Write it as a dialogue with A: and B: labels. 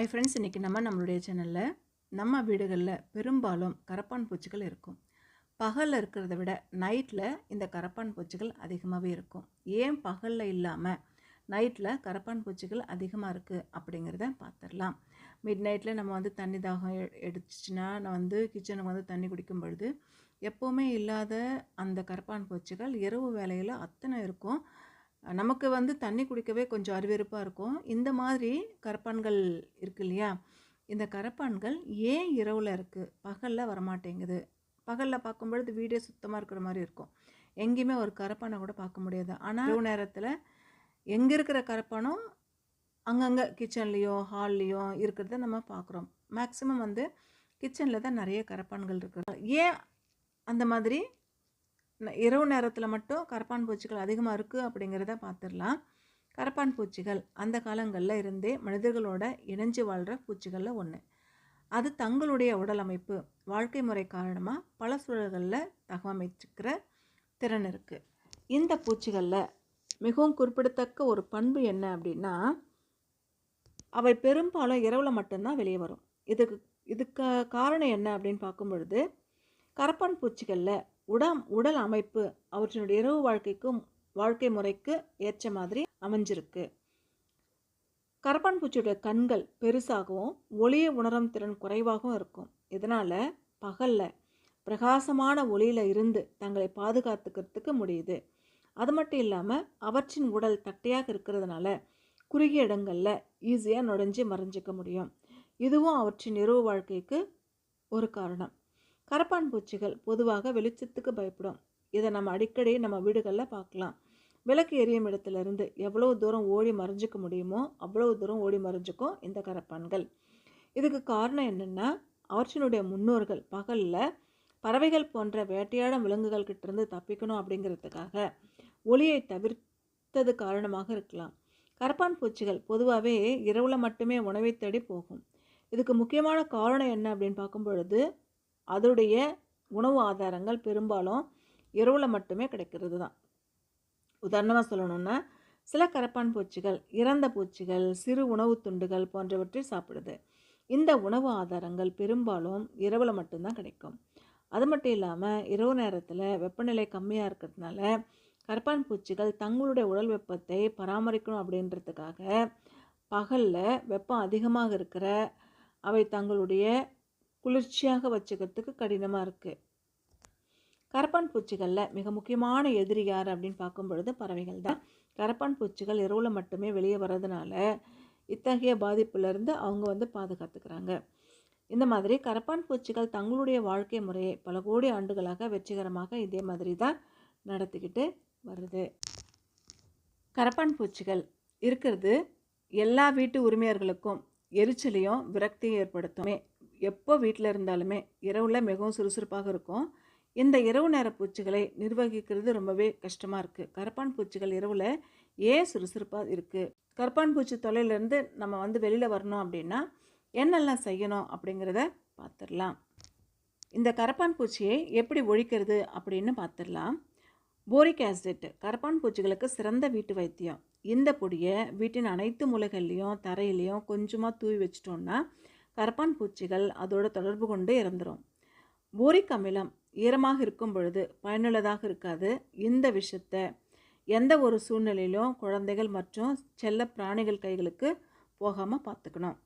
A: ஐ friends இன்றைக்கி நம்ம நம்மளுடைய சேனலில் நம்ம வீடுகளில் பெரும்பாலும் கரப்பான் பூச்சிகள் இருக்கும். பகலில் இருக்கிறத விட நைட்டில் இந்த கரப்பான் பூச்சிகள் அதிகமாகவே இருக்கும். ஏன் பகலில் இல்லாமல் நைட்டில் கரப்பான் பூச்சிகள் அதிகமாக இருக்குது அப்படிங்கிறத பார்த்துடலாம் மிட் நைட்டில் நம்ம வந்து தண்ணி தாகம் எடுத்துச்சுன்னா நான் வந்து கிச்சனுக்கு வந்து தண்ணி குடிக்கும் பொழுது எப்போவுமே இல்லாத அந்த கரப்பான் பூச்சிகள் இரவு வேலையில் அத்தனை இருக்கும். நமக்கு வந்து தண்ணி குடிக்கவே கொஞ்சம் அருவருப்பாக இருக்கும். இந்த மாதிரி கரப்பான்கள் இருக்கு இல்லையா? இந்த கரப்பான்கள் ஏன் இரவில் இருக்குது பகலில் வரமாட்டேங்குது. பகலில் பார்க்கும்பொழுது வீடே சுத்தமாக இருக்கிற மாதிரி இருக்கும். எங்கேயுமே ஒரு கரப்பானை கூட பார்க்க முடியாது. ஆனால் இரவு நேரத்தில் எங்கே இருக்கிற கரப்பானும் அங்கங்கே கிச்சன்லேயோ ஹால்லேயோ இருக்கிறத நம்ம பார்க்குறோம். மேக்ஸிமம் வந்து கிச்சனில் தான் நிறைய கரப்பான்கள் இருக்குது ஏன் அந்த மாதிரி இரவு நேரத்தில் மட்டும் கரப்பான் பூச்சிகள் அதிகமாக இருக்குது அப்படிங்கிறத பார்த்துடலாம் கரப்பான் பூச்சிகள் அந்த காலங்களில் இருந்தே மனிதர்களோட இணைஞ்சு வாழ்கிற பூச்சிகளில் ஒன்று அது தங்களுடைய உடல் அமைப்பு வாழ்க்கை முறை காரணமாக பல சூழல்களில் தகவமைச்சிக்கிற திறன் இருக்குது இந்த பூச்சிகளில் மிகவும் குறிப்பிடத்தக்க ஒரு பண்பு என்ன அப்படின்னா அவை பெரும்பாலும் இரவில் மட்டும்தான் வெளியே வரும். இதுக்கு இதுக்கு காரணம் என்ன அப்படின்னு பார்க்கும் பொழுது கரப்பான் பூச்சிகளில் உடம் உடல் அமைப்பு அவற்றினுடைய இரவு வாழ்க்கைக்கும் வாழ்க்கை முறைக்கு ஏற்ற மாதிரி அமைஞ்சிருக்கு. கரப்பான் பூச்சியுடைய கண்கள் பெருசாகவும் ஒளியை உணரும் திறன் குறைவாகவும் இருக்கும். இதனால் பகலில் பிரகாசமான ஒளியில் இருந்து தங்களை பாதுகாத்துக்கிறதுக்கு முடியுது. அது மட்டும் இல்லாமல் அவற்றின் உடல் தட்டையாக இருக்கிறதுனால குறுகிய இடங்களில் ஈஸியாக நுழைஞ்சு மறைஞ்சிக்க முடியும். இதுவும் அவற்றின் இரவு வாழ்க்கைக்கு ஒரு காரணம். கரப்பான் பூச்சிகள் பொதுவாக வெளிச்சத்துக்கு பயப்படும். இதை நம்ம அடிக்கடி நம்ம வீடுகளில் பார்க்கலாம். விளக்கு எரியும் இடத்துலேருந்து எவ்வளோ தூரம் ஓடி மறைஞ்சிக்க முடியுமோ அவ்வளோ தூரம் ஓடி மறைஞ்சிக்கும் இந்த கரப்பான்கள். இதுக்கு காரணம் என்னென்னா அவற்றினுடைய முன்னோர்கள் பகலில் பறவைகள் போன்ற வேட்டையாடும் விலங்குகள் கிட்டேருந்து தப்பிக்கணும் அப்படிங்கிறதுக்காக ஒளியை தவிர்த்தது காரணமாக இருக்கலாம். கரப்பான் பூச்சிகள் பொதுவாகவே இரவில் மட்டுமே உணவை தேடி போகும். இதுக்கு முக்கியமான காரணம் என்ன அப்படின்னு பார்க்கும் பொழுது அதோடைய உணவு ஆதாரங்கள் பெரும்பாலும் இரவில் மட்டுமே கிடைக்கிறது தான் உதாரணமாக சொல்லணும்னா சில கரப்பான் பூச்சிகள் இறந்த பூச்சிகள் சிறு உணவு துண்டுகள் போன்றவற்றை சாப்பிடுது. இந்த உணவு ஆதாரங்கள் பெரும்பாலும் இரவில் மட்டும்தான் கிடைக்கும். அது மட்டும் இல்லாமல் இரவு நேரத்தில் வெப்பநிலை கம்மியாக இருக்கிறதுனால கரப்பான் பூச்சிகள் தங்களுடைய உடல் வெப்பத்தை பராமரிக்கணும் அப்படின்றதுக்காக பகலில் வெப்பம் அதிகமாக இருக்கிற அவை தங்களுடைய குளிர்ச்சியாக வச்சுக்கிறதுக்கு கடினமாக இருக்குது கரப்பான் பூச்சிகளில் மிக முக்கியமான எதிரி யார் அப்படின்னு பார்க்கும் பொழுது பறவைகள் தான். கரப்பான் பூச்சிகள் இரவில் மட்டுமே வெளியே வர்றதுனால இத்தகைய பாதிப்புலேருந்து அவங்க வந்து பாதுகாத்துக்கிறாங்க. இந்த மாதிரி கரப்பான் பூச்சிகள் தங்களுடைய வாழ்க்கை முறையை பல கோடி ஆண்டுகளாக வெற்றிகரமாக இதே மாதிரி தான் நடத்திக்கிட்டு வருது. கரப்பான் பூச்சிகள் இருக்கிறது எல்லா வீட்டு உரிமையர்களுக்கும் எரிச்சலையும் விரக்தியும் ஏற்படுத்துமே. எப்போ வீட்டில் இருந்தாலுமே இரவில் மிகவும் சுறுசுறுப்பாக இருக்கும். இந்த இரவு நேர பூச்சிகளை நிர்வகிக்கிறது ரொம்பவே கஷ்டமாக இருக்குது கரப்பான் பூச்சிகள் இரவில் ஏன் சுறுசுறுப்பாக இருக்குது கரப்பான் பூச்சி தொல்லையிலேருந்து நம்ம வந்து வெளியில் வரணும் அப்படின்னா என்னெல்லாம் செய்யணும் அப்படிங்கிறத பார்த்துடலாம் இந்த கரப்பான் பூச்சியை எப்படி ஒழிக்கிறது அப்படின்னு பார்த்துடலாம் போரிக் ஆசிட் கரப்பான் பூச்சிகளுக்கு சிறந்த வீட்டு வைத்தியம். இந்த பொடியை வீட்டின் அனைத்து மூலைகள்லேயும் தரையிலையும் கொஞ்சமாக தூவி வச்சிட்டோம்னா கரப்பான் பூச்சிகள் அதோட தொடர்பு கொண்டு இறந்துடும் போரிக் அமிலம் ஈரமாக இருக்கும் பொழுது பயனுள்ளதாக இருக்காது. இந்த விஷத்தை எந்த ஒரு சூழ்நிலையிலும் குழந்தைகள் மற்றும் செல்ல பிராணிகள் கைகளுக்கு போகாமல் பார்த்துக்கணும்.